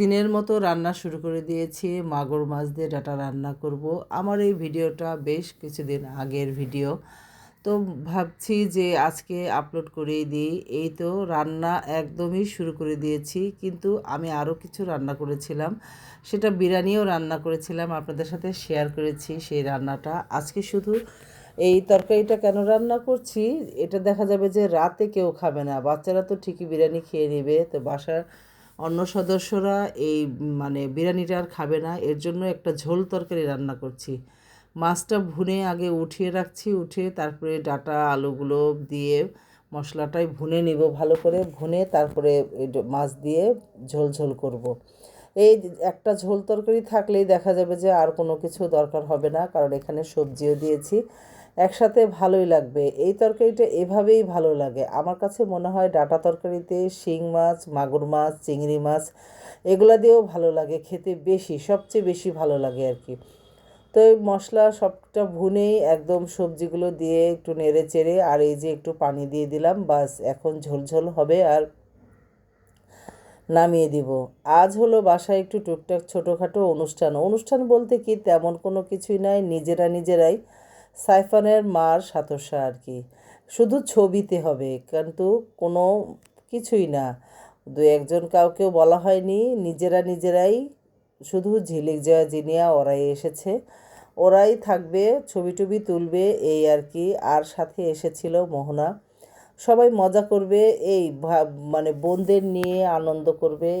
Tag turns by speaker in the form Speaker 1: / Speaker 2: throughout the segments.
Speaker 1: দিনের মতো রান্না শুরু করে দিয়েছি। মাগুর মাছ দিয়ে ডাটা রান্না করব। আমার এই ভিডিওটা বেশ কিছুদিন আগের ভিডিও। তো ভাবছি যে আজকে আপলোড করেই দিই। এই তো রান্না একদমই শুরু করে দিয়েছি, কিন্তু আমি আরও কিছু রান্না করেছিলাম। সেটা বিরিয়ানিও রান্না করেছিলাম, আপনাদের সাথে শেয়ার করেছি সেই রান্নাটা। আজকে শুধু এই তরকারিটা কেন রান্না করছি? এটা দেখা যাবে যে রাতে কেউ খাবে না। বাচ্চারা তো ঠিকই বিরিয়ানি খেয়ে নেবে, তো বাসার অন্য সদস্যরা এই মানে বিরিয়ানিটা আর খাবে না। এর জন্য একটা ঝোল তরকারি রান্না করছি। মাছটা ভুনে আগে উঠিয়ে রাখছি উঠে তারপরে ডাটা, আলুগুলো দিয়ে মশলাটাই ভুনে নিব ভালো করে। ভুনে তারপরে মাছ দিয়ে ঝোল ঝোল করব। এই একটা ঝোল তরকারি থাকলেই দেখা যাবে যে আর কোনো কিছু দরকার হবে না, কারণ এখানে সবজিও দিয়েছি। একসাথে ভালোই লাগবে। এই তরকারিটা এভাবেই ভালো লাগে। আমার কাছে মনে হয় ডাটা তরকারিতে শিং মাছ, মাগুর মাছ, চিংড়ি মাছ এগুলা দিয়েও ভালো লাগে, খেতে বেশি, সবচেয়ে বেশি ভালো লাগে আর কি। তো মশলা সবটা ভুনেই একদম সবজিগুলো দিয়ে একটু নেড়ে চেড়ে আর এই যে একটু পানি দিয়ে দিলাম, বাস এখন ঝোলঝোল হবে আর নামিয়ে দিব। আজ হলো বাসায় একটু টুকটাক ছোটোখাটো অনুষ্ঠান। অনুষ্ঠান বলতে কি তেমন কোনো কিছুই নাই, নিজেরা নিজেরাই। সাইফানের মার সাতসা আর কি। শুধু ছবিতে হবে, কিন্তু কোনো কিছুই না। দু একজন কাউকেও বলা হয়নি, নিজেরা নিজেরাই শুধু ঝিলিক জয়া জিনিয়া ওরাই এসেছে। ওরাই থাকবে, ছবি টবি তুলবে, এই আর কি। আর সাথে এসেছিল মোহনা। সবাই মজা করবে, এই মানে বোনদের নিয়ে আনন্দ করবে,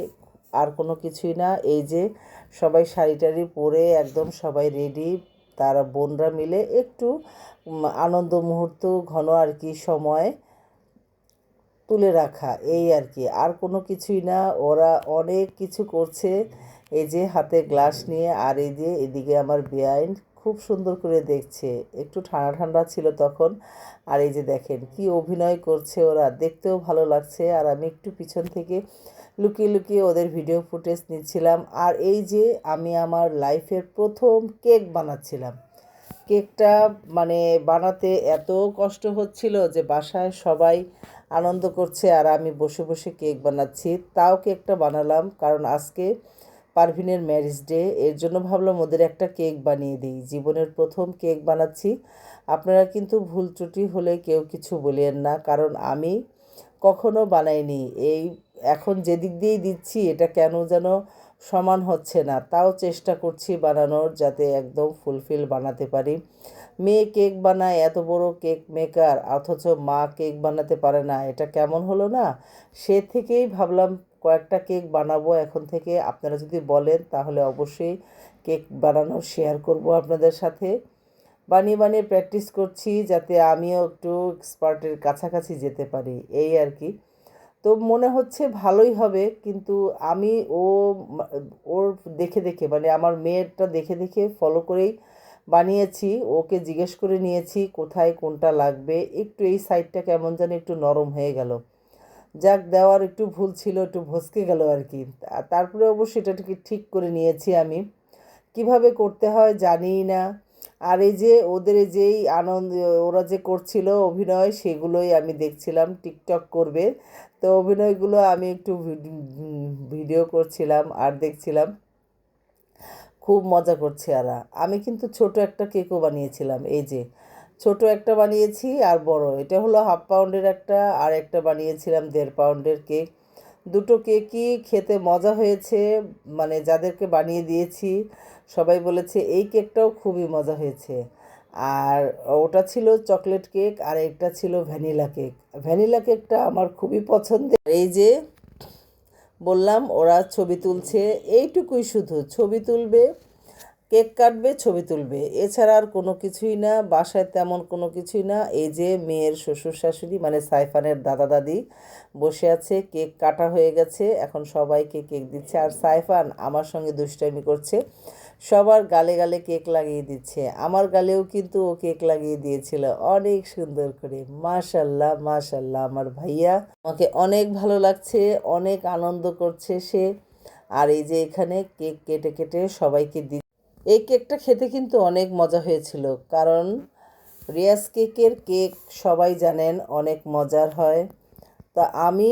Speaker 1: আর কোনো কিছুই না। এই যে সবাই শাড়ি টাড়ি পরে একদম সবাই রেডি তারা বোনরা মিলে একটু আনন্দ মুহূর্ত, ঘন আর কি সময় তুলে রাখা, এই আর কি। আর কোনো কিছুই না, ওরা অনেক কিছু করছে। এই যে হাতে গ্লাস নিয়ে আর এই যে এদিকে আমার বেআইন খুব সুন্দর করে দেখছে। একটু ঠান্ডা ঠান্ডা ছিল তখন। আর এই যে দেখেন কি অভিনয় করছে ওরা। দেখতেও ভালো লাগছে। আর আমি একটু পিছন থেকে লুকিয়ে লুকিয়ে ওদের ভিডিও ফুটেজ নিচ্ছিলাম। আর এই যে আমি আমার লাইফের প্রথম কেক বানাচ্ছিলাম। কেকটা মানে বানাতে এত কষ্ট হচ্ছিল যে বাসায় সবাই আনন্দ করছে আর আমি বসে বসে কেক বানাচ্ছি। তাও কেকটা বানালাম কারণ আজকে পারভিনের ম্যারেজ ডে এর জন্য ভাবলাম ওদের একটা কেক বানিয়ে দিই। জীবনের প্রথম কেক বানাচ্ছি। আপনারা কিন্তু ভুল ত্রুটি হলে কেউ কিছু বলেন না, কারণ আমি কখনো বানাইনি। এই এখন যেদিক দিয়েই দিচ্ছি, এটা কেন যেন সমান হচ্ছে না। তাও চেষ্টা করছি বানানোর যাতে একদম ফুলফিল বানাতে পারি। মেয়ে কেক বানায়, এত বড় কেক মেকার, অথচ মা কেক বানাতে পারে না। এটা কেমন হলো না? সে থেকেই ভাবলাম কয়েকটা কেক বানাবো এখন থেকে। আপনারা যদি বলেন, তাহলে অবশ্যই কেক বানানো শেয়ার করব আপনাদের সাথে। বানিয়ে বানিয়ে প্র্যাকটিস করছি যাতে আমিও একটু এক্সপার্টের কাছাকাছি যেতে পারি। এই আর কি। তো মনে হচ্ছে ভালোই হবে, কিন্তু আমি ও ওর দেখে দেখে মানে আমার মেয়েরটা দেখে দেখে ফলো করেই বানিয়েছি, ওকে জিজ্ঞেস করে নিয়েছি কোথায় কোনটা লাগবে, একটু এই সাইডটা কেমন যেন একটু নরম হয়ে গেল। যাক, দেওয়ার একটু ভুল ছিল, একটু ভসকে গেল আর কি। তারপরে অবশ্যই এটাকে ঠিক করে নিয়েছি আমি। কীভাবে করতে হয় জানিই না। আর এই যে ওদের যেই আনন্দ, ওরা যে করছিল অভিনয়, সেগুলোই আমি দেখছিলাম, টিকটক করবে। তো অভিনয়গুলো আমি একটু ভিডিও করছিলাম আর দেখছিলাম। খুব মজা করছে এরা। আমি কিন্তু ছোট একটা কেকও বানিয়েছিলাম, এই যে। ছোট একটা বানিয়েছি আর বড়। এটা হলো হাফ পাউন্ডের একটা আর একটা বানিয়েছিলাম দেড় পাউন্ডের কেক। দুটো কেকই খেতে মজা হয়েছে মানে যাদেরকে বানিয়ে দিয়েছি, সবাই বলেছে, এই কেকটাও খুবই মজা হয়েছে। আর ওটা ছিল চকলেট কেক আর একটা ছিল ভ্যানিলা কেক। ভ্যানিলা কেকটা আমার খুবই পছন্দের। এই যে বললাম, ওরা ছবি তুলছে, এইটুকুই শুধু। ছবি তুলবে, কেক কাটবে, ছবি তুলবে। এছাড়া আর কোনো কিছুই না, বাসায় তেমন কোনো কিছুই না। এই যে মেয়ের শ্বশুর শাশুড়ি মানে সাইফানের দাদা দাদি বসে আছে, কেক কাটা হয়ে গেছে। এখন সবাইকে কেক দিচ্ছে। আর সাইফান আমার সঙ্গে দুষ্টামি করছে। সবার গালে গালে কেক লাগিয়ে দিচ্ছে। আমার গালেও কিন্তু ও কেক লাগিয়ে দিয়েছিল। অনেক সুন্দর করে। মাশাল্লাহ মাশাল্লাহ আমার ভাইয়া। আমাকে অনেক ভালো লাগছে, অনেক আনন্দ করছে সে। আর এই যে এখানে কেক কেটে কেটে সবাইকে দি এই কেকটা খেতে কিন্তু অনেক মজা হয়েছিল। কারণ রিয়াজ কেকের কেক সবাই জানেন অনেক মজার হয়। তা আমি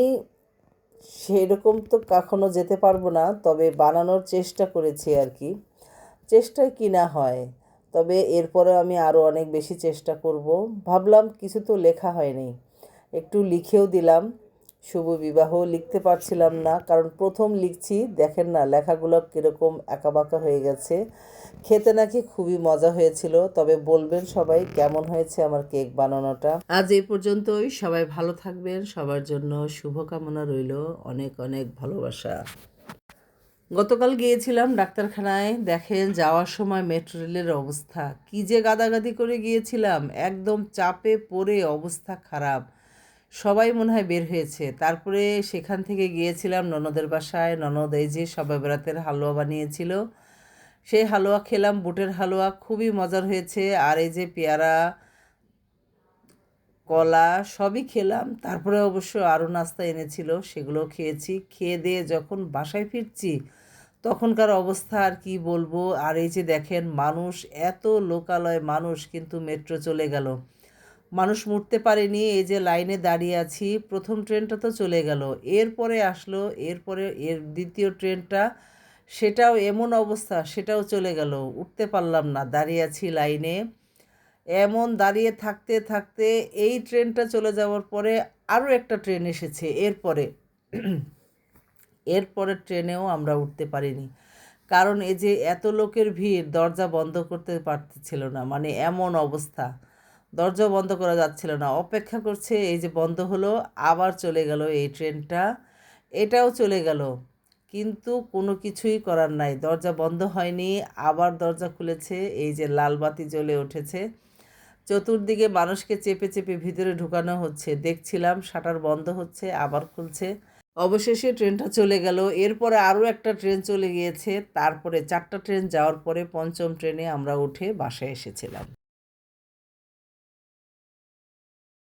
Speaker 1: সেরকম তো কখনো যেতে পারব না, তবে বানানোর চেষ্টা করেছি আর কি। চেষ্টায় কি না হয়, তবে এরপরে আমি আরও অনেক বেশি চেষ্টা করব। ভাবলাম কিছু তো লেখা হয়নি, একটু লিখেও দিলাম। শুভ বিবাহ লিখতে পারছিলাম না, কারণ প্রথম লিখছি, দেখেন না, লেখাগুলো কীরকম একাবাঁকা হয়ে গেছে। খেতে নাকি খুবই মজা হয়েছিল, তবে বলবেন সবাই কেমন হয়েছে আমার কেক বানানোটা। আজ এই পর্যন্তই, সবাই ভালো থাকবেন, সবার জন্য শুভকামনা রইল, অনেক অনেক ভালোবাসা। গতকাল গিয়েছিলাম ডাক্তারখানায়, দেখেন যাওয়ার সময় মেট্রো রেলের অবস্থা। কী যে গাদাগাদি করে গিয়েছিলাম, একদম চাপে পড়ে অবস্থা খারাপ। সবাই মনে হয় বের হয়েছে। তারপরে সেখান থেকে গিয়েছিলাম ননদের বাসায়। ননদ এই যে সবাই বেড়াতের হালুয়া বানিয়েছিল। সেই হালুয়া খেলাম, বুটের হালুয়া, খুবই মজার হয়েছে। আর এই যে পেয়ারা, কলা, সবই খেলাম। তারপরে অবশ্য আরও নাস্তা এনেছিল সেগুলো খেয়েছি। খেয়ে দিয়ে যখন বাসায় ফিরছি তখনকার অবস্থা আর কি বলব? আর এই যে দেখেন, মানুষ এত লোকালয় মানুষ কিন্তু মেট্রো চলে গেল। মানুষ মুড়তে পারেনি, এই যে লাইনে দাঁড়িয়ে আছি, প্রথম ট্রেনটা তো চলে গেল। এরপরে আসলো, এরপরে এর দ্বিতীয় ট্রেনটা, সেটাও এমন অবস্থা, সেটাও চলে গেল। উঠতে পারলাম না, দাঁড়িয়ে আছি লাইনে। এমন দাঁড়িয়ে থাকতে থাকতে এই ট্রেনটা চলে যাওয়ার পরে আরও একটা ট্রেন এসেছে, এরপরে। এরপরে ট্রেনেও আমরা উঠতে পারিনি। কারণ এই যে এত লোকের ভিড়, দরজা বন্ধ করতে পারতেছিল না। মানে এমন অবস্থা। দরজা বন্ধ করা যাচ্ছিল না। অপেক্ষা করছে, এই যে বন্ধ হলো, আবার চলে গেল এই ট্রেনটা। এটাও চলে গেল। কিন্তু কোনো কিছুই করার নাই। দরজা বন্ধ হয়নি, আবার দরজা খুলেছে, এই যে লাল বাতি জ্বলে উঠেছে। চতুর্দিকে মানুষকে চেপে চেপে ভিতরে ঢুকানো হচ্ছে। দেখছিলাম, শাটার বন্ধ হচ্ছে, আবার খুলছে। অবশেষে ট্রেনটা চলে গেল। এরপরে আরও একটা ট্রেন চলে গিয়েছে। তারপরে চারটা ট্রেন যাওয়ার পরে পঞ্চম ট্রেনে আমরা উঠে বাসায় এসেছিলাম।